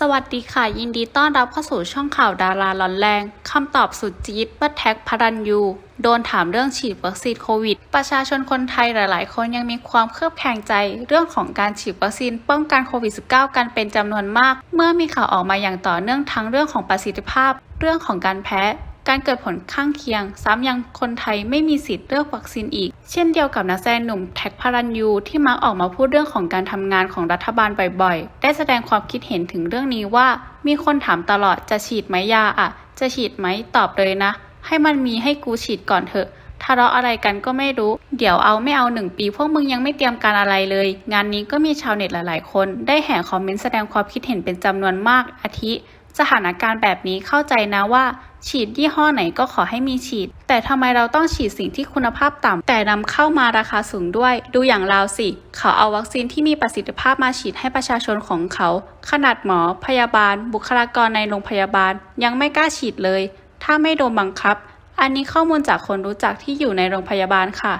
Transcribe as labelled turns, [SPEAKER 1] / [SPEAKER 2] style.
[SPEAKER 1] สวัสดีค่ะ ยินดีต้อนรับเข้าสู่ช่องข่าวดาราร้อนแรงคำตอบสุดจี๊ดป้าแท็กพระรันยู โดนถามเรื่องฉีดวัคซีนโควิด ประชาชนคนไทยหลาย ๆ คนยังมีความเครือบแคลงใจ เรื่องของการฉีดวัคซีนป้องกันโควิด -19 กันเป็นจำนวนมาก เมื่อมีข่าวออกมาอย่างต่อเนื่องทั้งเรื่องของประสิทธิภาพ เรื่องของการแพ้ การเกิดผลข้างเคียง ซ้ำยังคนไทยไม่มีสิทธิ์เลือกวัคซีนอีก เช่นเดียวกับนักแสดงหนุ่มแท็กพารันยูที่มักออกมาพูดเรื่องของการทำงานของรัฐบาลบ่อยๆ ได้แสดงความคิดเห็นถึงเรื่องนี้ว่า มีคนถามตลอดจะฉีดไหมยาอะ จะฉีดไหมตอบเลยนะ ให้มันมีให้กูฉีดก่อนเถอะทะเลาะอะไรกันก็ไม่รู้ เดี๋ยวเอาไม่เอาหนึ่งปีพวกมึงยังไม่เตรียมการอะไรเลย งานนี้ก็มีชาวเน็ตหลาย ๆ คน ได้แห่คอมเมนต์แสดงความคิดเห็นเป็นจำนวนมากอาทิ สถานการณ์แบบนี้เข้าใจนะว่า ฉีดยี่ห้อไหนก็ขอให้มีฉีด แต่ทำไมเราต้องฉีดสิ่งที่คุณภาพต่ำแต่นำเข้ามาราคาสูงด้วย ดูอย่างลาวสิ เขาเอาวัคซีนที่มีประสิทธิภาพมาฉีดให้ประชาชนของเขา ขนาดหมอ พยาบาล บุคลากรในโรงพยาบาล ยังไม่กล้าฉีดเลย ถ้าไม่โดนบังคับ อันนี้ข้อมูลจากคนรู้จักที่อยู่ในโรงพยาบาลค่ะ